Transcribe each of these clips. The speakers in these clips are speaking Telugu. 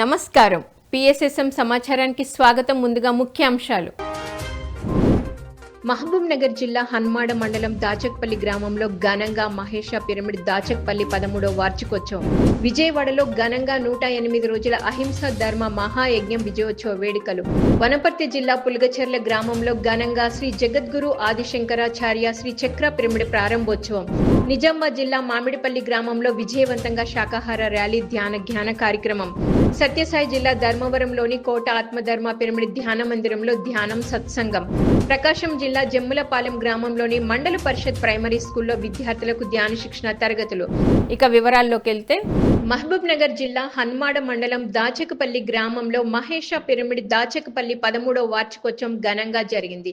నమస్కారం. పిఎస్ఎస్ఎం సమాచారానికి స్వాగతం. ముందుగా ముఖ్య అంశాలు మహబూబ్ నగర్ జిల్లా హన్మాడ మండలం దాచక్పల్లి గ్రామంలో ఘనంగా మహేష పిరమిడ్ దాచక్పల్లి పదమూడో వార్షికోత్సవం. విజయవాడలో ఘనంగా నూట ఎనిమిది రోజుల అహింస ధర్మ మహాయజ్ఞం విజయోత్సవ వేడుకలు. వనపర్తి జిల్లా పులగచెర్ల గ్రామంలో ఘనంగా శ్రీ జగద్గురు ఆదిశంకరాచార్య శ్రీ చక్ర పిరమిడ్ ప్రారంభోత్సవం. నిజామాబాద్ జిల్లా మామిడిపల్లి గ్రామంలో విజయవంతంగా శాకాహార ర్యాలీ ధ్యాన జ్ఞాన కార్యక్రమం. సత్యసాయి జిల్లా ధర్మవరంలోని కోట ఆత్మధర్మ పిరమిడ్ ధ్యాన మందిరంలో ధ్యానం సత్సంగం. ప్రకాశం జిల్లా జమ్ములపాలెం గ్రామంలోని మండల పరిషత్ ప్రైమరీ స్కూల్లో విద్యార్థులకు ధ్యాన శిక్షణ తరగతులు. ఇక వివరాల్లోకి వెళ్తే మహబూబ్ నగర్ జిల్లా హన్మాడ మండలం దాచకపల్లి గ్రామంలో మహేష పిరమిడ్ దాచకపల్లి పదమూడవ వార్షికోత్సవం ఘనంగా జరిగింది.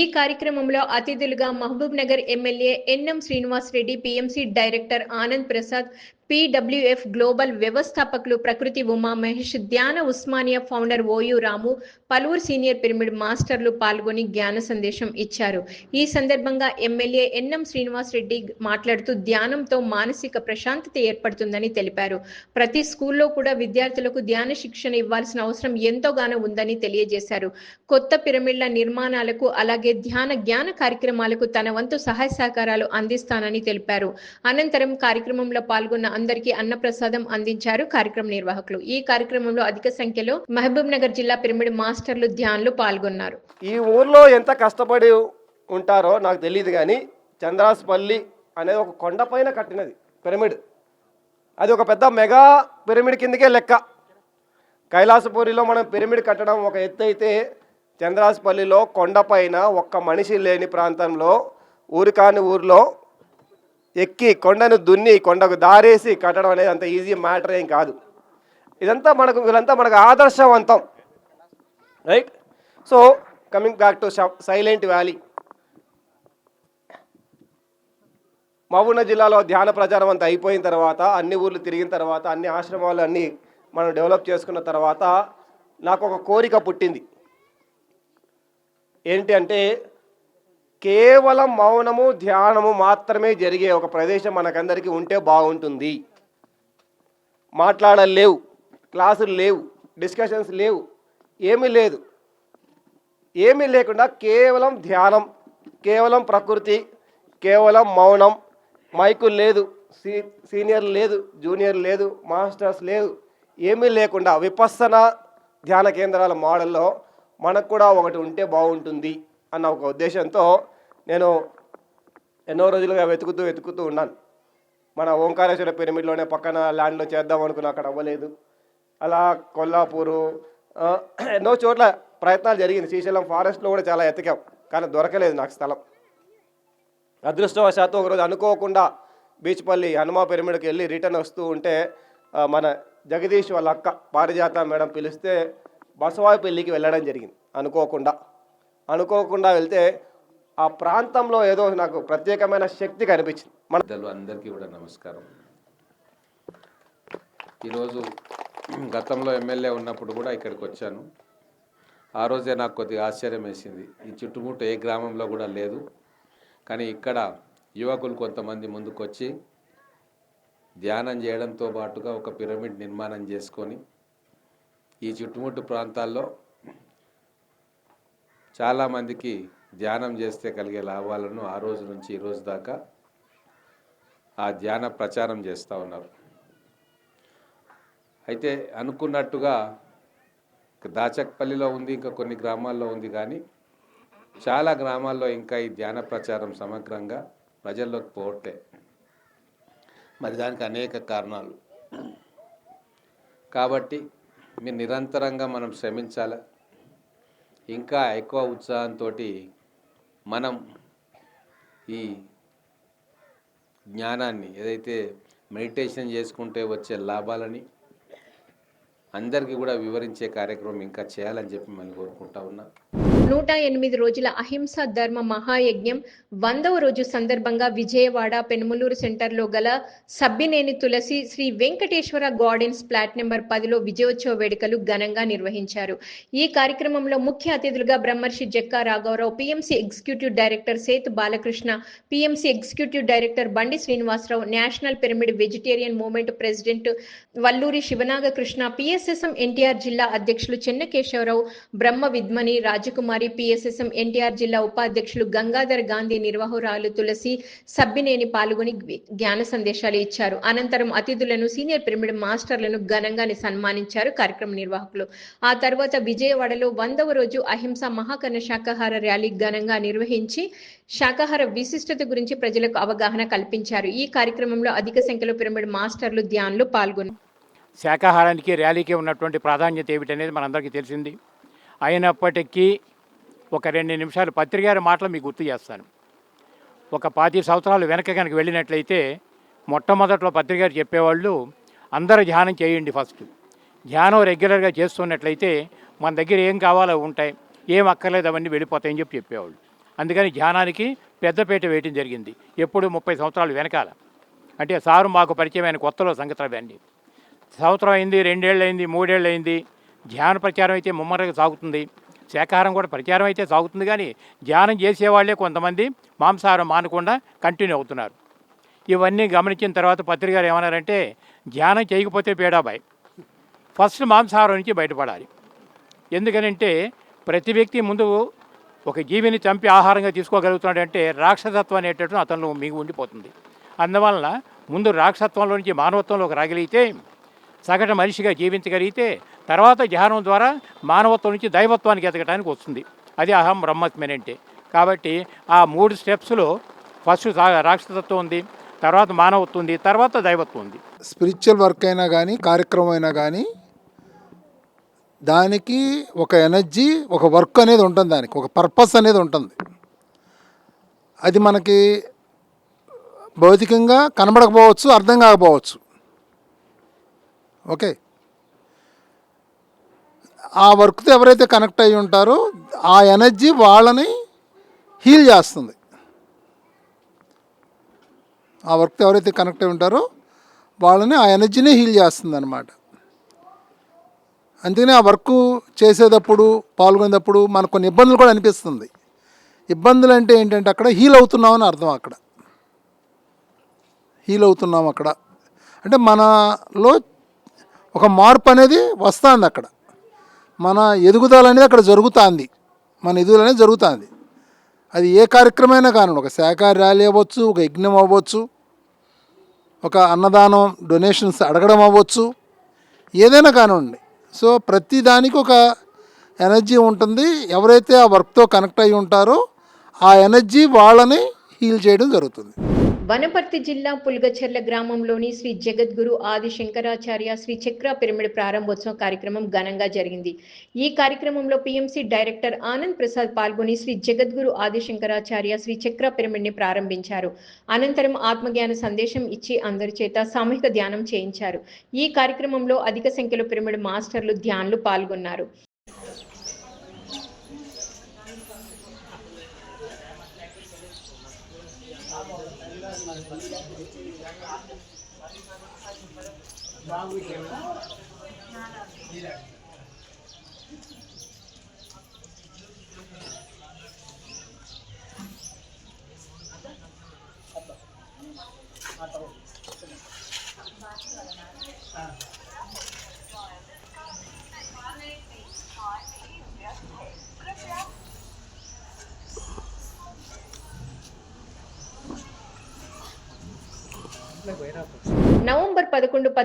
ఈ కార్యక్రమంలో అతిథులుగా Mahabubnagar MLA NM Srinivas Reddy PMC director Anand Prasad PWF global వ్యవస్థాపకులు ప్రకృతి ఉమా మహేష్ ధ్యాన ఉస్మానియా ఫౌండర్ ఓయు రాము పలువురు సీనియర్ పిరమిడ్ మాస్టర్లు పాల్గొని జ్ఞాన సందేశం ఇచ్చారు. ఈ సందర్భంగా ఎమ్మెల్యే ఎన్ఎం శ్రీనివాస్ రెడ్డి మాట్లాడుతూ ధ్యానంతో మానసిక ప్రశాంతత ఏర్పడుతుందని తెలిపారు. ప్రతి స్కూల్లో కూడా విద్యార్థులకు ధ్యాన శిక్షణ ఇవ్వాల్సిన అవసరం ఎంతోగానో ఉందని తెలియజేశారు. కొత్త పిరమిడ్ల నిర్మాణాలకు అలాగే ధ్యాన జ్ఞాన కార్యక్రమాలకు తన వంతు సహాయ సహకారాలు అందిస్తానని తెలిపారు. అనంతరం కార్యక్రమంలో పాల్గొన్న అందరికీ అన్నప్రసాదం అందించారు కార్యక్రమ నిర్వాహకులు. ఈ కార్యక్రమంలో అధిక సంఖ్యలో మహబూబ్ నగర్ జిల్లా పిరమిడ్ మాస్టర్లు ధ్యాన్లు పాల్గొన్నారు. ఈ ఊర్లో ఎంత కష్టపడి ఉంటారో నాకు తెలియదు కానీ చంద్రాసుపల్లి అనేది ఒక కొండపైన కట్టినది పిరమిడ్. అది ఒక పెద్ద మెగా పిరమిడ్ కిందకే లెక్క. కైలాసపూరిలో మనం పిరమిడ్ కట్టడం ఒక ఎత్తు అయితే చంద్రాసుపల్లిలో కొండపైన ఒక్క మనిషి లేని ప్రాంతంలో ఊరికాని కాని ఎక్కి కొండను దున్ని కొండకు దారేసి కట్టడం అనేది అంత ఈజీ మ్యాటర్ ఏం కాదు. ఇదంతా మనకు వీళ్ళంతా మనకు ఆదర్శవంతం. Right? So coming back to silent valley. Mahabubnagar జిల్లాలో ధ్యాన ప్రచారం అంతా అయిపోయిన తర్వాత అన్ని ఊర్లు తిరిగిన తర్వాత అన్ని ఆశ్రమాలు అన్ని మనం డెవలప్ చేసుకున్న తర్వాత నాకు ఒక కోరిక పుట్టింది. ఏంటి అంటే కేవలం మౌనము ధ్యానము మాత్రమే జరిగే ఒక ప్రదేశం మనకందరికీ ఉంటే బాగుంటుంది. మాట్లాడలేవు క్లాసులు లేవు డిస్కషన్స్ లేవు ఏమీ లేదు. ఏమీ లేకుండా కేవలం ధ్యానం కేవలం ప్రకృతి కేవలం మౌనం మైకులు లేదు సీ సీనియర్ లేదు జూనియర్ లేదు మాస్టర్స్ లేదు ఏమీ లేకుండా విపස්සన ధ్యాన కేంద్రాల మోడల్లో మనకు కూడా ఒకటి ఉంటే బాగుంటుంది అన్న ఒక ఉద్దేశంతో నేను ఎన్నో రోజులుగా వెతుకుతూ వెతుకుతూ ఉన్నాను. మన ఓంకారేశ్వర పిరమిడ్లోనే పక్కన ల్యాండ్లో చేద్దాం అనుకున్నా అక్కడ అవ్వలేదు. అలా కొల్లాపూరు ఎన్నో చోట్ల ప్రయత్నాలు జరిగింది. శ్రీశైలం ఫారెస్ట్లో కూడా చాలా ఎతికాం కానీ దొరకలేదు నాకు స్థలం. అదృష్టవశాత్తు ఒకరోజు అనుకోకుండా బీచ్పల్లి హనుమా పిరమిడ్కి వెళ్ళి రిటర్న్ వస్తూ ఉంటే మన జగదీష్ వాళ్ళ అక్క పారిజాత మేడం పిలిస్తే బసవాయి పెళ్ళికి వెళ్ళడం జరిగింది. అనుకోకుండా. అనుకోకుండా వెళ్తే ఆ ప్రాంతంలో ఏదో నాకు ప్రత్యేకమైన శక్తి కనిపించింది. మన అందరికీ కూడా నమస్కారం. ఈరోజు గతంలో ఎమ్మెల్యే ఉన్నప్పుడు కూడా ఇక్కడికి వచ్చాను. ఆ రోజే నాకు కొద్దిగా ఆశ్చర్యం వేసింది. ఈ చుట్టుముట్టు ఏ గ్రామంలో కూడా లేదు. కానీ ఇక్కడ యువకులు కొంతమంది ముందుకొచ్చి ధ్యానం చేయడంతో పాటుగా ఒక పిరమిడ్ నిర్మాణం చేసుకొని ఈ చుట్టుముట్టు ప్రాంతాల్లో చాలామందికి ధ్యానం చేస్తే కలిగే లాభాలను ఆ రోజు నుంచి ఈ రోజు దాకా ఆ ధ్యాన ప్రచారం చేస్తూ ఉన్నారు. అయితే అనుకున్నట్టుగా దాచక్పల్లిలో ఉంది ఇంకా కొన్ని గ్రామాల్లో ఉంది కానీ చాలా గ్రామాల్లో ఇంకా ఈ ధ్యాన ప్రచారం సమగ్రంగా ప్రజల్లోకి పోవట్లే. మరి దానికి అనేక కారణాలు. కాబట్టి మీరు నిరంతరంగా మనం శ్రమించాలి. ఇంకా ఎక్కువ ఉత్సాహంతో మనం ఈ జ్ఞానాన్ని ఏదైతే మెడిటేషన్ చేసుకుంటే వచ్చే లాభాలని అందరికీ కూడా వివరించే కార్యక్రమం ఇంకా చేయాలని చెప్పి మనం కోరుకుంటా ఉన్నా. నూట ఎనిమిది రోజుల అహింస ధర్మ మహాయజ్ఞం వందవ రోజు సందర్భంగా విజయవాడ పెనుమలూరు సెంటర్లో గల Sabbineni Tulasi Sri Venkateswara gardens plot number పదిలో విజయోత్సవ వేడుకలు ఘనంగా నిర్వహించారు. ఈ కార్యక్రమంలో ముఖ్య అతిథులుగా బ్రహ్మర్షి జక్కా రాఘవరావు PMC executive director Sethu Balakrishna PMC executive director Bandi Srinivasarao national pyramid vegetarian movement president Valluri Sivanagakrishna PSSM NTR జిల్లా అధ్యక్షులు చెన్నకేశవరావు బ్రహ్మ విద్మని రాజకుమారి పిఎస్ఎస్ఎం ఎన్టీఆర్ జిల్లా ఉపాధ్యక్షులు గంగాధర్ గాంధీ నిర్వాహకురాలు తులసి సబ్బినేని పాల్గొని జ్ఞాన సందేశాలు ఇచ్చారు. అనంతరం అతిథులను సీనియర్ పిరమిడ్ మాస్టర్లను ఘనంగా సన్మానించారు కార్యక్రమ నిర్వాహకులు. ఆ తర్వాత విజయవాడలో వందవ రోజు అహింస మహాకర్ణ శాకాహార ర్యాలీ ఘనంగా నిర్వహించి శాకాహార విశిష్టత గురించి ప్రజలకు అవగాహన కల్పించారు. ఈ కార్యక్రమంలో అధిక సంఖ్యలో పిరమిడ్ మాస్టర్లు ధ్యానులు పాల్గొన్నారు శాకాహారానికి ర్యాలీకి ఉన్నటువంటి ప్రాధాన్యత ఏమిటనేది మనందరికీ తెలిసింది. అయినప్పటికీ ఒక రెండు నిమిషాలు పత్రికారి మాటలు మీకు గుర్తు చేస్తాను. ఒక పాతి సంవత్సరాలు వెనక కనుక వెళ్ళినట్లయితే మొట్టమొదట్లో పత్రికారు చెప్పేవాళ్ళు అందరూ ధ్యానం చేయండి ఫస్ట్. ధ్యానం రెగ్యులర్గా చేస్తున్నట్లయితే మన దగ్గర ఏం కావాలో ఉంటాయి ఏం అక్కర్లేదు అవన్నీ వెళ్ళిపోతాయని చెప్పి చెప్పేవాళ్ళు. అందుకని ధ్యానానికి పెద్దపేట వేయటం జరిగింది. ఎప్పుడు ముప్పై సంవత్సరాలు వెనకాల. అంటే సారు మాకు పరిచయమైన కొత్తలో సంగతులు అవన్నీ సంవత్సరం అయింది రెండేళ్ళు అయింది మూడేళ్ళు అయింది. ధ్యాన ప్రచారం అయితే ముమ్మరగా సాగుతుంది. శాకాహారం కూడా ప్రచారం అయితే సాగుతుంది కానీ ధ్యానం చేసేవాళ్ళే కొంతమంది మాంసాహారం మానకుండా కంటిన్యూ అవుతున్నారు. ఇవన్నీ గమనించిన తర్వాత పత్రికారు ఏమన్నారంటే ధ్యానం చేయకపోతే పేడాబాయ్ ఫస్ట్ మాంసాహారం నుంచి బయటపడాలి. ఎందుకనంటే ప్రతి వ్యక్తి ముందు ఒక జీవిని చంపి ఆహారంగా తీసుకోగలుగుతున్నాడంటే రాక్షసత్వం అనేటట్టు అతను మిగి ఉండిపోతుంది. అందువలన ముందు రాక్షసత్వంలో నుంచి మానవత్వంలోకి రాగలిగితే సగటు మనిషిగా జీవించగలిగితే తర్వాత ధ్యానం ద్వారా మానవత్వం నుంచి దైవత్వానికి ఎదగటానికి వస్తుంది. అది అహం బ్రహ్మత్మని అంటే కాబట్టి ఆ మూడు స్టెప్స్లో ఫస్ట్ రాక్షసత్వం ఉంది తర్వాత మానవత్వం ఉంది తర్వాత దైవత్వం ఉంది. స్పిరిచువల్ వర్క్ అయినా కానీ కార్యక్రమం అయినా కానీ దానికి ఒక ఎనర్జీ ఒక వర్క్ అనేది ఉంటుంది దానికి ఒక పర్పస్ అనేది ఉంటుంది. అది మనకి భౌతికంగా కనబడకపోవచ్చు అర్థం కాకపోవచ్చు. ఓకే. ఆ వర్క్తో ఎవరైతే కనెక్ట్ అయి ఉంటారో ఆ ఎనర్జీ వాళ్ళని హీల్ చేస్తుంది. ఆ వర్క్తో ఎవరైతే కనెక్ట్ అయి ఉంటారో వాళ్ళని ఆ ఎనర్జీనే హీల్ చేస్తుంది అనమాట అందుకని ఆ వర్క్ చేసేటప్పుడు పాల్గొనేటప్పుడు మనకు కొన్ని ఇబ్బందులు కూడా అనిపిస్తుంది. ఇబ్బందులు అంటే ఏంటంటే అక్కడ హీల్ అవుతున్నామని అర్థం అక్కడ. హీల్ అవుతున్నాం అక్కడ. అంటే మనలో ఒక మార్పు అనేది వస్తుంది అక్కడ. మన ఎదుగుదల అనేది అక్కడ జరుగుతుంది. మన ఎదుగుదల అనేది జరుగుతుంది. అది ఏ కార్యక్రమైనా కానివ్వండి ఒక శాఖ ర్యాలీ అవ్వచ్చు ఒక యజ్ఞం అవ్వచ్చు ఒక అన్నదానం డొనేషన్స్ అడగడం అవ్వచ్చు ఏదైనా కానివ్వండి. సో ప్రతి దానికి ఒక ఎనర్జీ ఉంటుంది. ఎవరైతే ఆ వర్క్తో కనెక్ట్ అయి ఉంటారో ఆ ఎనర్జీ వాళ్ళని హీల్ చేయడం జరుగుతుంది. వనపర్తి జిల్లా పుల్గచెర్ల గ్రామంలోని శ్రీ జగద్గురు ఆది శంకరాచార్య శ్రీ చక్ర పిరమిడ్ ప్రారంభోత్సవం కార్యక్రమం ఘనంగా జరిగింది. ఈ కార్యక్రమంలో పిఎంసి డైరెక్టర్ ఆనంద్ ప్రసాద్ పాల్గొని శ్రీ జగద్గురు ఆది శంకరాచార్య శ్రీ చక్ర పిరమిడ్ని ప్రారంభించారు. అనంతరం ఆత్మజ్ఞాన సందేశం ఇచ్చి అందరి చేత సామూహిక ధ్యానం చేయించారు. ఈ కార్యక్రమంలో అధిక సంఖ్యలో పిరమిడ్ మాస్టర్లు ధ్యానులు పాల్గొన్నారు. నవంబర్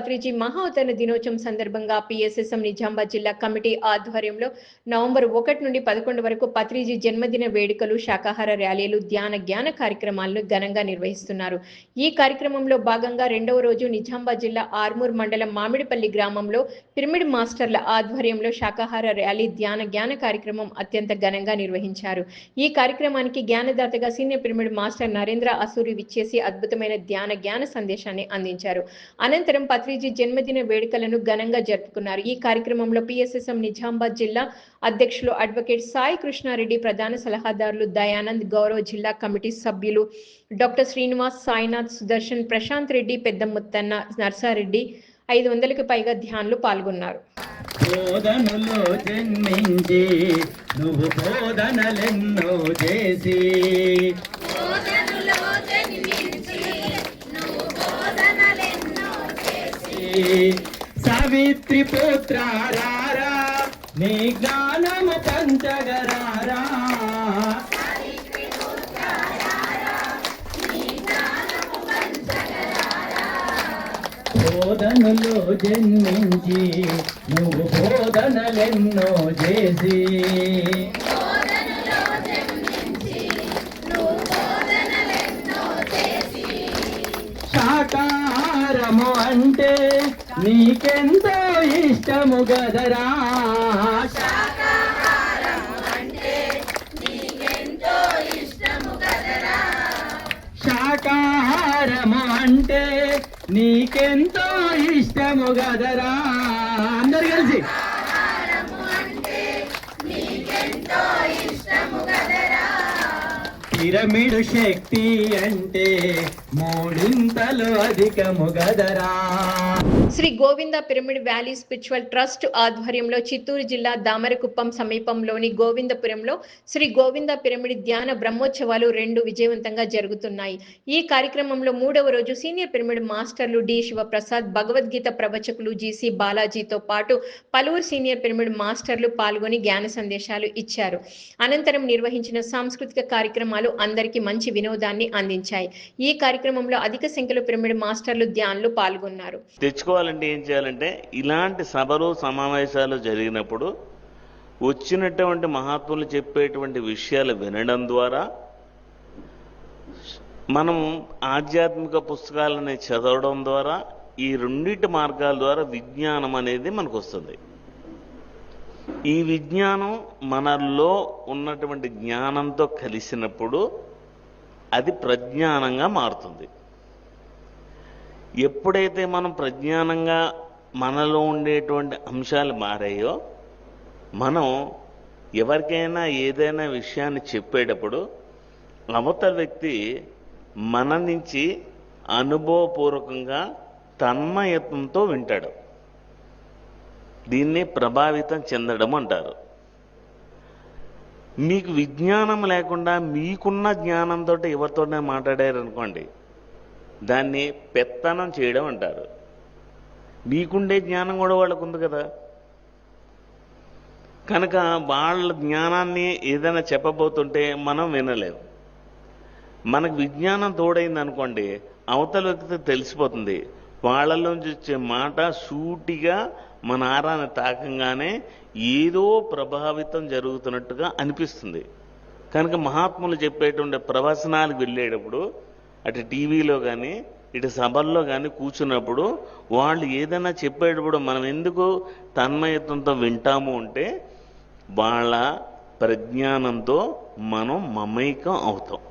పదకొండు పత్రిజీ దినోత్సవం సందర్భంగా పిఎస్ఎస్ఎం నిజామాబాద్ జిల్లా కమిటీ ఆధ్వర్యంలో నవంబర్ ఒకటి నుండి పదకొండు వరకు పత్రిజీ జన్మదిన వేడుకలు శాకాహార ర్యాలీలు ధ్యాన జ్ఞాన కార్యక్రమాలను ఘనంగా నిర్వహిస్తున్నారు. ఈ కార్యక్రమంలో భాగంగా రెండవ రోజు నిజామాబాద్ జిల్లా ఆర్మూర్ మండలం మామిడిపల్లి గ్రామంలో పిరమిడ్ మాస్టర్ల ఆధ్వర్యంలో శాకాహార ర్యాలీ ధ్యాన జ్ఞాన కార్యక్రమం అత్యంత ఘనంగా నిర్వహించారు. ఈ కార్యక్రమానికి జ్ఞానదాతగా senior pyramid master Narendra Asuri విచ్చేసి అద్భుతమైన ధ్యాన జ్ఞాన సందేశాన్ని అందించారు. అనంతరం అనంతరం పత్రిజీ జన్మదిన వేడుకలను ఘనంగా జరుపుకున్నారు. ఈ కార్యక్రమంలో పిఎస్ఎస్ఎం నిజామాబాద్ జిల్లా అధ్యక్షులు అడ్వకేట్ సాయి కృష్ణారెడ్డి ప్రధాన సలహాదారులు దయానంద్ గౌరవ్ జిల్లా కమిటీ సభ్యులు డాక్టర్ శ్రీనివాస్ సాయినాథ్ సుదర్శన్ ప్రశాంత్ రెడ్డి పెద్ద ముత్తన్న నర్సారెడ్డి ఐదు వందలకు పైగా ధ్యానులు పాల్గొన్నారు. బోధనలో జన్మించి నువ్వు బోధనలెన్నో చేసి. సావిత్రి పుత్రారా నీ జ్ఞానము పంచగరారా. బోధనలో జన్మించి నువ్వు బోధనలెన్నో చేసి. నీకెంతో ఇష్టము గదరా. శాకాహారము అంటే నీకెంతో ఇష్టము గదరా. అందరు కలిసి. పిరమిడు శక్తి అంటే మూడింతలు అధికము గదరా. Sri Govinda pyramid valley spiritual trust ఆధ్వర్యంలో చిత్తూరు జిల్లా దామరకుప్పం సమీపంలోని గోవిందపురంలో శ్రీ గోవింద పిరమిడ్ ధ్యాన బ్రహ్మోత్సవాలు రెండు విజయవంతంగా జరుగుతున్నాయి. ఈ కార్యక్రమంలో మూడవ రోజు సీనియర్ పిరమిడ్ మాస్టర్లు డి శివప్రసాద్ భగవద్గీత ప్రవచకులు జీసీ బాలాజీతో పాటు పలువురు సీనియర్ పిరమిడ్ మాస్టర్లు పాల్గొని జ్ఞాన సందేశాలు ఇచ్చారు. అనంతరం నిర్వహించిన సాంస్కృతిక కార్యక్రమాలు అందరికీ మంచి వినోదాన్ని అందించాయి. ఈ కార్యక్రమంలో అధిక సంఖ్యలో పిరమిడ్ మాస్టర్లు ధ్యానులు పాల్గొన్నారు. తెచ్చుకోవాలంటే ఏం చేయాలంటే ఇలాంటి సభలు సమావేశాలు జరిగినప్పుడు వచ్చినటువంటి మహాత్ములు చెప్పేటువంటి విషయాలు వినడం ద్వారా మనం ఆధ్యాత్మిక పుస్తకాలని చదవడం ద్వారా ఈ రెండింటి మార్గాల ద్వారా విజ్ఞానం అనేది మనకు వస్తుంది ఈ విజ్ఞానం మనలో ఉన్నటువంటి జ్ఞానంతో కలిసినప్పుడు అది ప్రజ్ఞానంగా మారుతుంది. ఎప్పుడైతే మనం ప్రజ్ఞానంగా మనలో ఉండేటువంటి అంశాలు మారాయో మనం ఎవరికైనా ఏదైనా విషయాన్ని చెప్పేటప్పుడు అవతల వ్యక్తి మన నుంచి అనుభవపూర్వకంగా తన్మయత్వంతో వింటాడు. దీన్ని ప్రభావితం చెందడం అంటారు. మీకు విజ్ఞానం లేకుండా మీకున్న జ్ఞానంతో ఎవరితోనే మాట్లాడారనుకోండి దాన్ని పెత్తనం చేయడం అంటారు. మీకుండే జ్ఞానం కూడా వాళ్ళకు ఉంది కదా. కనుక వాళ్ళ జ్ఞానాన్ని ఏదైనా చెప్పబోతుంటే మనం వినలేము. మనకు విజ్ఞానం తోడైంది అనుకోండి అవతల వ్యక్తి తెలిసిపోతుంది. వాళ్ళలోంచి వచ్చే మాట సూటిగా మన ఆరాన్ని తాకంగానే ఏదో ప్రభావితం జరుగుతున్నట్టుగా అనిపిస్తుంది. కనుక మహాత్ములు చెప్పేటువంటి ప్రవచనాలకు వెళ్ళేటప్పుడు అటు టీవీలో కానీ ఇటు సభల్లో కానీ కూర్చున్నప్పుడు వాళ్ళు ఏదైనా చెప్పేటప్పుడు మనం ఎందుకు తన్మయత్వంతో వింటాము అంటే వాళ్ళ ప్రజ్ఞానంతో మనం మమైకం అవుతాం.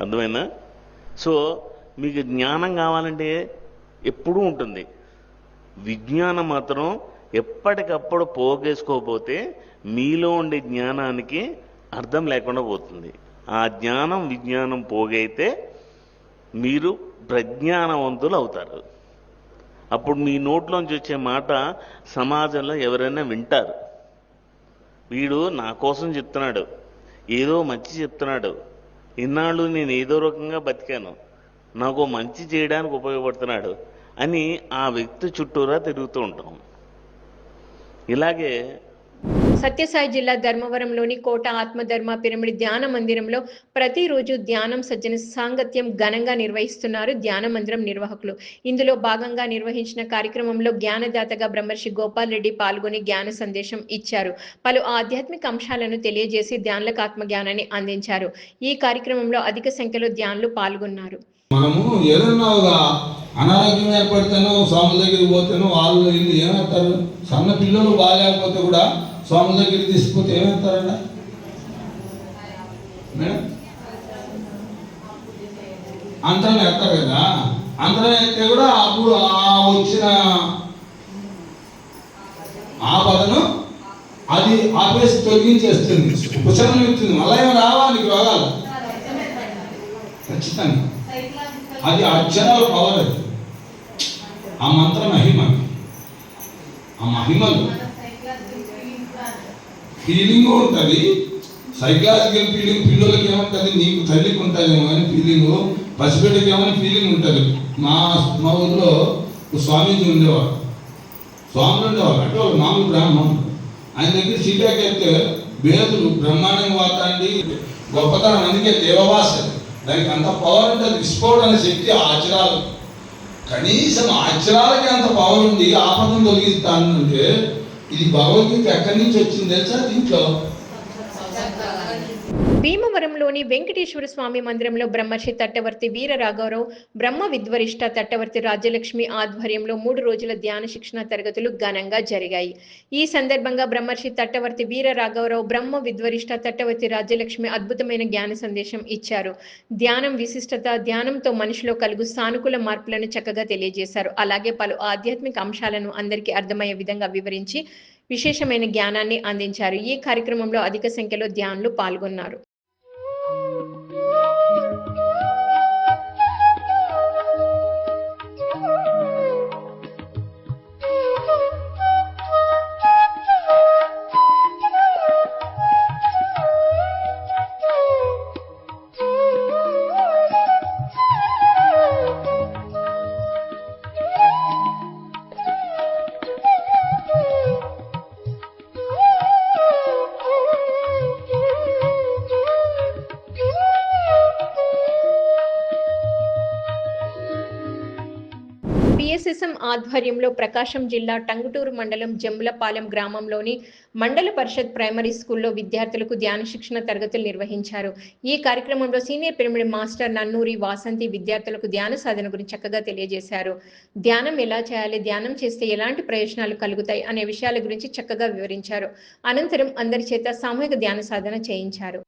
అర్థమైనా సో మీకు జ్ఞానం కావాలంటే ఎప్పుడూ ఉంటుంది. విజ్ఞానం మాత్రం ఎప్పటికప్పుడు పోగేసుకోకపోతే మీలో ఉండే జ్ఞానానికి అర్థం లేకుండా పోతుంది. ఆ జ్ఞానం విజ్ఞానం పోగైతే మీరు ప్రజ్ఞానవంతులు అవుతారు. అప్పుడు మీ నోట్లోంచి వచ్చే మాట సమాజంలో ఎవరైనా వింటారు. వీడు నా కోసం చెప్తున్నాడు. ఏదో మంచి చెప్తున్నాడు. ఇన్నాళ్ళు నేను ఏదో రకంగా బతికాను. నాకు మంచి చేయడానికి ఉపయోగపడుతున్నాడు. అని ఆ వ్యక్తి చుట్టూరా తిరుగుతూ ఉంటాం. ఇలాగే సత్యసాయి జిల్లా ధర్మవరంలోని కోట ఆత్మధర్మ పిరమిడ్ ధ్యాన మందిరంలో ప్రతిరోజు ధ్యానం సజ్జన సాంగత్యం ఘనంగా నిర్వహిస్తున్నారు ధ్యాన మందిరం నిర్వాహకులు. ఇందులో భాగంగా నిర్వహించిన కార్యక్రమంలో జ్ఞానదాతగా బ్రహ్మర్షి గోపాల్ రెడ్డి పాల్గొని జ్ఞాన సందేశం ఇచ్చారు. పలు ఆధ్యాత్మిక అంశాలను తెలియజేసి ధ్యానులకు ఆత్మ జ్ఞానాన్ని అందించారు. ఈ కార్యక్రమంలో అధిక సంఖ్యలో ధ్యానులు పాల్గొన్నారు. మనము ఏదన్నా ఒక అనారోగ్యం ఏర్పడితేనో స్వాముల దగ్గరికి పోతేనో వాళ్ళు వీళ్ళు ఏమవుతారు సన్న పిల్లలు బాగాలేకపోతే కూడా స్వాముల దగ్గరికి తీసుకుపోతే ఏమవుతారంట మేడం? అంతా ఎత్తారు కదా? అంతరం ఎత్తే కూడా అప్పుడు ఆ వచ్చిన ఆపదను అది ఆపేసి తొలగించేస్తుంది. ఉపశమనం ఇస్తుంది. మళ్ళీ ఏమి రావాలి రోగాలు? ఖచ్చితంగా. అది అర్చనల పవర్ అది. ఆ మంత్ర మహిమ. ఆ మహిమలు. ఫీలింగ్ ఉంటుంది. సైకలాజికల్ ఫీలింగ్ పిల్లలకి ఏమంటుంది? నీకు తల్లికి ఉంటుందేమో అని ఫీలింగ్ పసిబిడ్డకి ఏమైనా ఫీలింగ్ ఉంటుంది? మా మా ఊర్లో స్వామీజీ ఉండేవాడు. స్వాములు ఉండేవాడు అంటే వాళ్ళు మామూలు బ్రాహ్మణులు. ఆయన దగ్గర సీటాకి వెళ్తే వేదులు బ్రహ్మాండంగా వాతాండి గొప్పతనం. అందుకే దేవవాసది దానికి అంత పవర్ ఉంటుంది విస్ఫోటన అనే శక్తి ఆచరాలు. కనీసం ఆచరాలకి అంత పవర్ ఉంది ఆపదను తొలగిస్తానంటే ఇది భగవద్గీత ఎక్కడి నుంచి వచ్చింది తెలుసా? దీంట్లో. భీమవరంలోని వెంకటేశ్వర స్వామి మందిరంలో బ్రహ్మశ్రీ తట్టవర్తి వీర రాఘవరావు బ్రహ్మ విద్వరిష్ట తట్టవర్తి రాజ్యలక్ష్మి ఆధ్వర్యంలో మూడు రోజుల ధ్యాన శిక్షణ తరగతులు ఘనంగా జరిగాయి. ఈ సందర్భంగా బ్రహ్మశ్రీ తట్టవర్తి వీర రాఘవరావు బ్రహ్మ విద్వరిష్ట తట్టవర్తి రాజ్యలక్ష్మి అద్భుతమైన జ్ఞాన సందేశం ఇచ్చారు. ధ్యానం విశిష్టత ధ్యానంతో మనిషిలో కలుగు సానుకూల మార్పులను చక్కగా తెలియజేశారు. అలాగే పలు ఆధ్యాత్మిక అంశాలను అందరికీ అర్థమయ్యే విధంగా వివరించి విశేషమైన జ్ఞానాన్ని అందించారు. ఈ కార్యక్రమంలో అధిక సంఖ్యలో ధ్యానులు పాల్గొన్నారు. ఎన్ఎస్ఎస్ఎం ఆధ్వర్యంలో ప్రకాశం జిల్లా టంగుటూరు మండలం జంబులపాలెం గ్రామంలోని మండల పరిషత్ ప్రైమరీ స్కూల్లో విద్యార్థులకు ధ్యాన శిక్షణ తరగతులు నిర్వహించారు. ఈ కార్యక్రమంలో senior pyramid master Nannuri Vasanthi విద్యార్థులకు ధ్యాన సాధన గురించి చక్కగా తెలియజేశారు. ధ్యానం ఎలా చేయాలి? ధ్యానం చేస్తే ఎలాంటి ప్రయోజనాలు కలుగుతాయి? అనే విషయాల గురించి చక్కగా వివరించారు. అనంతరం అందరి చేత సామూహిక ధ్యాన సాధన చేయించారు.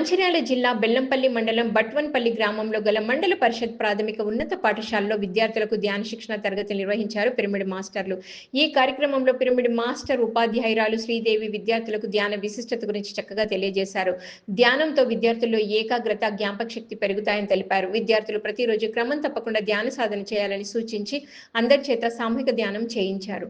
మంచిర్యాల జిల్లా బెల్లంపల్లి మండలం బట్వన్పల్లి గ్రామంలో గల మండల పరిషత్ ప్రాథమిక ఉన్నత పాఠశాలలో విద్యార్థులకు ధ్యాన శిక్షణ తరగతి నిర్వహించారు పిరమిడ్ మాస్టర్లు. ఈ కార్యక్రమంలో పిరమిడ్ మాస్టర్ ఉపాధ్యాయురాలు శ్రీదేవి విద్యార్థులకు ధ్యాన విశిష్టత గురించి చక్కగా తెలియజేశారు. ధ్యానంతో విద్యార్థుల్లో ఏకాగ్రత జ్ఞాపక శక్తి పెరుగుతాయని తెలిపారు. విద్యార్థులు ప్రతిరోజు క్రమం తప్పకుండా ధ్యాన సాధన చేయాలని సూచించి అందరి చేత సామూహిక ధ్యానం చేయించారు.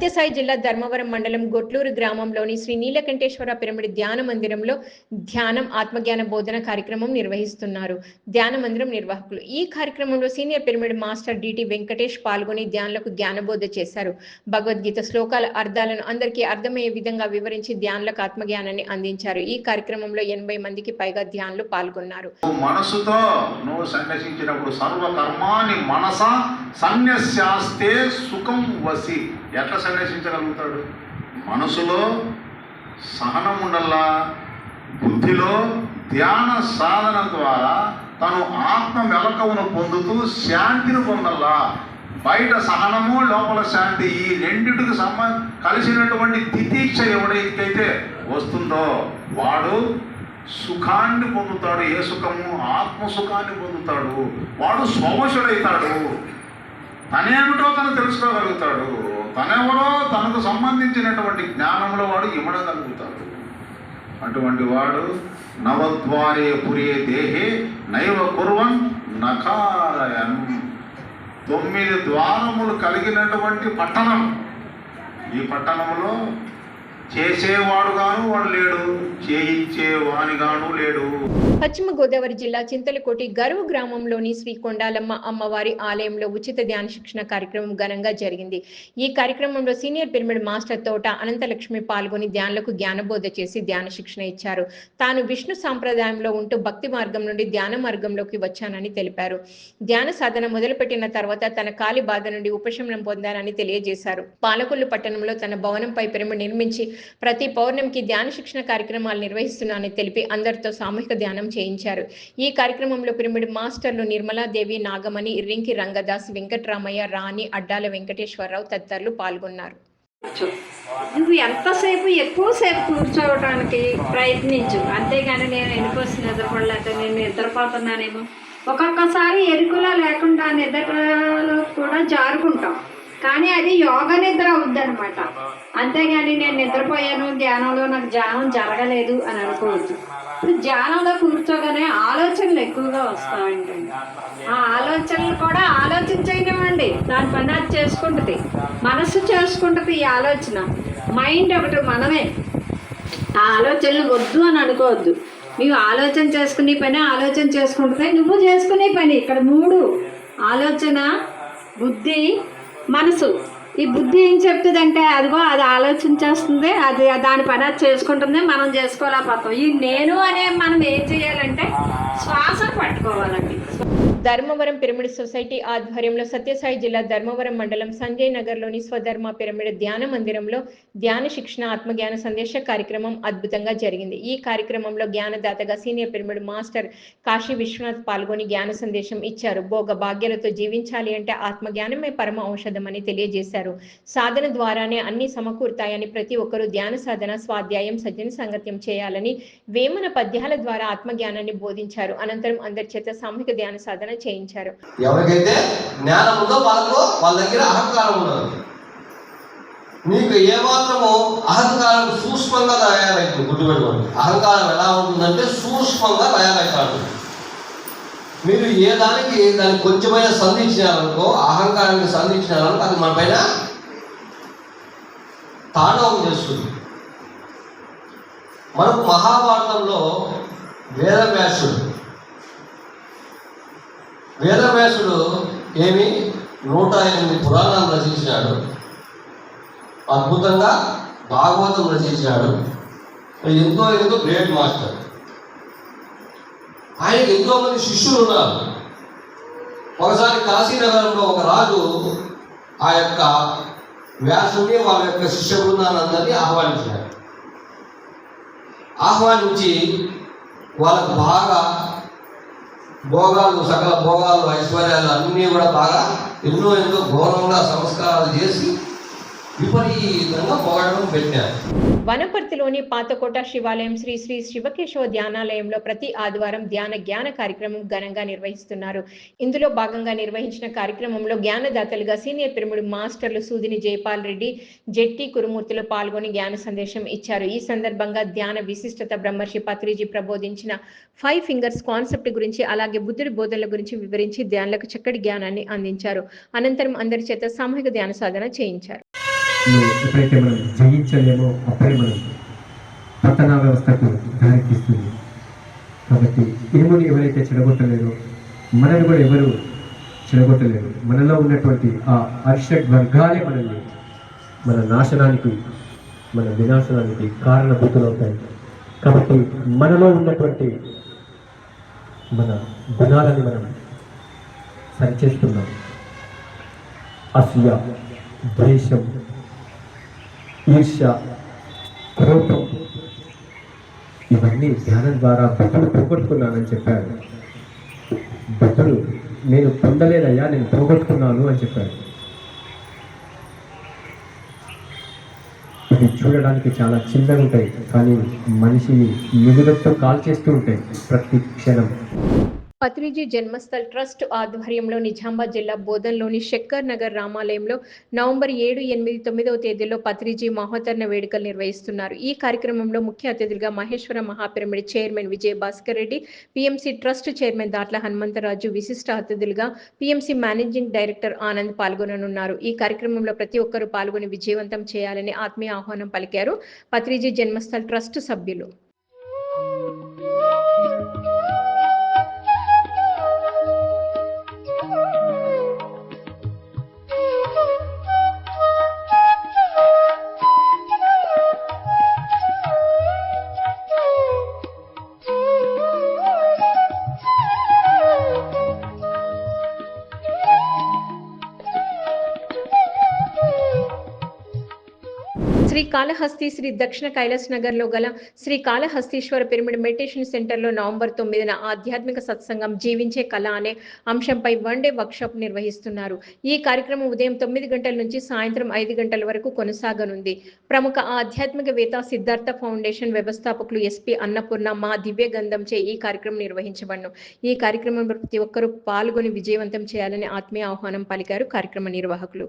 సత్యసాయి జిల్లా ధర్మవరం మండలం గొట్లూరు గ్రామంలోని శ్రీ నీలకంఠేశ్వర పిరమిడ్ ధ్యాన మందిరంలో ధ్యానం ఆత్మజ్ఞాన బోధన కార్యక్రమం నిర్వహిస్తున్నారు. ధ్యాన మందిరం నిర్వాహకులు. ఈ కార్యక్రమంలో senior pyramid master DT Venkatesh పాల్గొని ధ్యానులకు జ్ఞానబోధ చేశారు. భగవద్గీత శ్లోకాల అర్థాలను అందరికీ అర్థమయ్యే విధంగా వివరించి ధ్యానులకు ఆత్మజ్ఞానాన్ని అందించారు. ఈ కార్యక్రమంలో ఎనభై మందికి పైగా ధ్యానులు పాల్గొన్నారు. మనసుతో నువ్వు సన్యసించినప్పుడు సర్వ కర్మాని మనస సన్యస్యాస్తే సుఖం వసి. ఎట్లా సన్యసించగలుగుతాడు మనసులో సహనం ఉండల్లా బుద్ధిలో ధ్యాన సాధన ద్వారా తను ఆత్మ వెలకవును పొందుతూ శాంతిని పొందల్లా. బయట సహనము లోపల శాంతి ఈ రెండిటికి సంబ కలిసినటువంటి తితీక్ష ఎవడైతే వస్తుందో వాడు సుఖాన్ని పొందుతాడు ఏ సుఖము? ఆత్మ సుఖాన్ని పొందుతాడు. వాడు స్వవశుడైతాడు తనేమిటో తను తెలుసుకోగలుగుతాడు. తనెవరో తనకు సంబంధించినటువంటి జ్ఞానంలో వాడు ఇమడగలుగుతాడు అటువంటి వాడు నవద్వారే పురే దేహే నైవ కుర్వన్ నకారయన్. తొమ్మిది ద్వారములు కలిగినటువంటి పట్టణం. ఈ పట్టణంలో చేసేవాడుగాను వాడు లేడు చేయించేవానిగాను లేడు. పశ్చిమ గోదావరి జిల్లా చింతలకోటి గరువు గ్రామంలోని శ్రీ కొండాలమ్మ అమ్మవారి ఆలయంలో ఉచిత ధ్యాన శిక్షణ కార్యక్రమం ఘనంగా జరిగింది. ఈ కార్యక్రమంలో సీనియర్ పిరమిడ్ మాస్టర్ తోట అనంతలక్ష్మి పాల్గొని ధ్యానులకు జ్ఞానబోధ చేసి ధ్యాన శిక్షణ ఇచ్చారు. తాను విష్ణు సాంప్రదాయంలో ఉంటూ భక్తి మార్గం నుండి ధ్యాన మార్గంలోకి వచ్చానని తెలిపారు. ధ్యాన సాధన మొదలుపెట్టిన తర్వాత తన కాలి బాధ నుండి ఉపశమనం పొందానని తెలియజేశారు. పాలకొల్లు పట్టణంలో తన భవనంపై పిరమిడ్ నిర్మించి ప్రతి పౌర్ణమికి ధ్యాన శిక్షణ కార్యక్రమాలు నిర్వహిస్తున్నానని తెలిపి అందరితో సామూహిక ధ్యానం చేయించారు. ఈ కార్యక్రమంలో పిరమిడ్ మాస్టర్లు నిర్మలాదేవి నాగమణి ఇర్రింకి రంగదాస్ వెంకటరామయ్య రాణి అడ్డాల వెంకటేశ్వరరావు తదితరులు పాల్గొన్నారు. నువ్వు ఎంతసేపు ఎక్కువసేపు కూర్చోవడానికి ప్రయత్నించు. అంతేగాని నేను ఎన్నికోసి నిద్రపడలేక నేను నిద్రపోతున్నానేమో. ఒక్కొక్కసారి ఎరుకులా లేకుండా నిద్రలో కూడా జారుకుంటాం. కానీ అది యోగ నిద్ర అవుద్ది అనమాట అంతేగాని నేను నిద్రపోయాను ధ్యానంలో నాకు ధ్యానం జరగలేదు అని అనుకోవద్దు. ఇప్పుడు ధ్యానంలో కూర్చోగానే ఆలోచనలు ఎక్కువగా వస్తాయంటండి ఆ ఆలోచనలు కూడా ఆలోచించనివ్వండి దాని పని అది చేసుకుంటుంది. మనసు చేసుకుంటుంది ఈ ఆలోచన. మైండ్ ఒకటి మనమే. ఆ ఆలోచనలు వద్దు అని అనుకోవద్దు. నువ్వు ఆలోచన చేసుకునే పని ఆలోచన చేసుకుంటుంది నువ్వు చేసుకునే పని. ఇక్కడ మూడు. ఆలోచన బుద్ధి మనసు. ఈ బుద్ధి ఏం చెప్తుందంటే అదిగో అది ఆలోచించేస్తుంది అది దాని పని అది చేసుకుంటుంది మనం చేసుకోలేకపోతాం. ఈ నేను అనే మనం ఏం చేయాలంటే శ్వాస పట్టుకోవాలండి. ధర్మవరం పిరమిడ్ సొసైటీ ఆధ్వర్యంలో సత్యసాయి జిల్లా ధర్మవరం మండలం సంజయ్ నగర్లోని స్వధర్మ పిరమిడ్ ధ్యాన మందిరంలో ధ్యాన శిక్షణ ఆత్మజ్ఞాన సందేశ కార్యక్రమం అద్భుతంగా జరిగింది. ఈ కార్యక్రమంలో జ్ఞానదాతగా senior pyramid master Kashi Vishwanath పాల్గొని జ్ఞాన సందేశం ఇచ్చారు. భోగ భాగ్యాలతో జీవించాలి అంటే ఆత్మజ్ఞానమే పరమ ఔషధమని తెలియజేశారు. సాధన ద్వారానే అన్ని సమకూరుతాయని ప్రతి ఒక్కరూ ధ్యాన సాధన స్వాధ్యాయం సజ్జన సంగత్యం చేయాలని వేమన పద్యాల ద్వారా ఆత్మజ్ఞానాన్ని బోధించారు. అనంతరం అందరి చేత సామూహిక ధ్యాన సాధన చేయించారు. ఎవరికైతే జ్ఞానం ఉందో వాళ్ళలో వాళ్ళ దగ్గర అహంకారం ఉన్నది మీకు ఏమాత్రము అహంకారం సూక్ష్మంగా తయారైతుంది గుర్తుపెట్టుకోండి. అహంకారం ఎలా ఉంటుందంటే సూక్ష్మంగా తయారవుతాడు మీరు ఏ దానికి దానికి కొంచెమైనా సంధించినారనుకో అహంకారానికి సంధించినారనుకో అది మన పైన తాండవం చేస్తుంది. మనకు మహాభారతంలో వేదవ్యాసుడు వేదవ్యాసుడు ఏమి నూట ఎనిమిది పురాణాలు రచించాడు అద్భుతంగా భాగవతం రచించాడు ఎంతో ఎంతో గ్రేట్ మాస్టర్. ఆయనకి ఎంతోమంది శిష్యులు ఉన్నారు. ఒకసారి కాశీనగరంలో ఒక రాజు ఆ యొక్క వ్యాసుని వాళ్ళ యొక్క శిష్య బృందానందరినీ ఆహ్వానించాడు ఆహ్వానించి వాళ్ళకు బాగా భోగాలు సకల భోగాలు ఐశ్వర్యాలు అన్నీ కూడా బాగా ఎన్నో ఎన్నో ఘోరంగా సంస్కారాలు చేసి విపరీతంగా పొగడడం పెట్టారు. వనపర్తిలోని పాతకోట శివాలయం శ్రీ శ్రీ శివకేశవ ధ్యానాలయంలో ప్రతి ఆదివారం ధ్యాన జ్ఞాన కార్యక్రమం ఘనంగా నిర్వహిస్తున్నారు. ఇందులో భాగంగా నిర్వహించిన కార్యక్రమంలో జ్ఞానదాతలుగా సీనియర్ పిరుముడు మాస్టర్లు సూదిని జయపాల్ రెడ్డి జెట్టి కురుమూర్తులు పాల్గొని జ్ఞాన సందేశం ఇచ్చారు. ఈ సందర్భంగా ధ్యాన విశిష్టత బ్రహ్మర్షి పత్రిజీ ప్రబోధించిన ఫైవ్ ఫింగర్స్ కాన్సెప్ట్ గురించి అలాగే బుద్ధుడి బోధనల గురించి వివరించి ధ్యానులకు చక్కటి జ్ఞానాన్ని అందించారు. అనంతరం అందరి చేత సామూహిక ధ్యాన సాధన చేయించారు. ఎప్పుడైతే మనం జయించలేమో అప్పుడే మనం పట్టణ వ్యవస్థకు దారితీస్తుంది. కాబట్టి ఇనుముని ఎవరైతే చెడగొట్టలేరో మనల్ని కూడా ఎవరు చెడగొట్టలేరు. మనలో ఉన్నటువంటి ఆ అర్షడ్ వర్గాలే మనల్ని మన నాశనానికి మన వినాశనానికి కారణభూతులవుతాయి కాబట్టి మనలో ఉన్నటువంటి మన గుణాలని మనం సరిచేస్తున్నాం. అసూయ ద్వేషం ఈర్ష్య కోపం ఇవన్నీ ధ్యానం ద్వారా బుద్ధుడు పోగొట్టుకున్నానని చెప్పారు బుద్ధుడు నేను పొందలేదయ్యా నేను పోగొట్టుకున్నాను అని చెప్పాడు. అది చూడడానికి చాలా చిన్నగా ఉంటాయి కానీ మనిషిని నిలువెత్తు కాల్ చేస్తూ ఉంటాయి ప్రతి క్షణం. పత్రిజీ జన్మస్థల్ ట్రస్ట్ ఆధ్వర్యంలో నిజామాబాద్ జిల్లా బోధన్లోని శక్కర్ నగర్ రామాలయంలో నవంబర్ ఏడు ఎనిమిది తొమ్మిదవ తేదీలో పత్రిజీ మహోత్తరణ వేడుకలు నిర్వహిస్తున్నారు. ఈ కార్యక్రమంలో ముఖ్య అతిథులుగా Maheshwara Mahapyramid chairman Vijaya Bhaskar Reddy PMC trust chairman Datla Hanumantharaju విశిష్ట అతిథులుగా పిఎంసి మేనేజింగ్ డైరెక్టర్ ఆనంద్ పాల్గొననున్నారు. ఈ కార్యక్రమంలో ప్రతి ఒక్కరూ పాల్గొని విజయవంతం చేయాలని ఆత్మీయ ఆహ్వానం పలికారు పత్రిజీ జన్మస్థల్ ట్రస్ట్ సభ్యులు. కాళహస్తి శ్రీ దక్షిణ కైలాస్ నగర్లో గల శ్రీ కాళహస్తీశ్వర పిరమిడ్ మెడిటేషన్ సెంటర్లో నవంబర్ తొమ్మిదిన ఆధ్యాత్మిక సత్సంగం జీవించే కళ అనే అంశంపై వన్ డే వర్క్షాప్ నిర్వహిస్తున్నారు. ఈ కార్యక్రమం ఉదయం తొమ్మిది గంటల నుంచి సాయంత్రం ఐదు గంటల వరకు కొనసాగనుంది. ప్రముఖ ఆధ్యాత్మికవేత్త సిద్ధార్థ ఫౌండేషన్ వ్యవస్థాపకులు ఎస్పీ అన్నపూర్ణ మా దివ్య గంధంచే ఈ కార్యక్రమం నిర్వహించబడను. ఈ కార్యక్రమంలో ప్రతి ఒక్కరూ పాల్గొని విజయవంతం చేయాలని ఆత్మీయ ఆహ్వానం పలికారు కార్యక్రమ నిర్వాహకులు.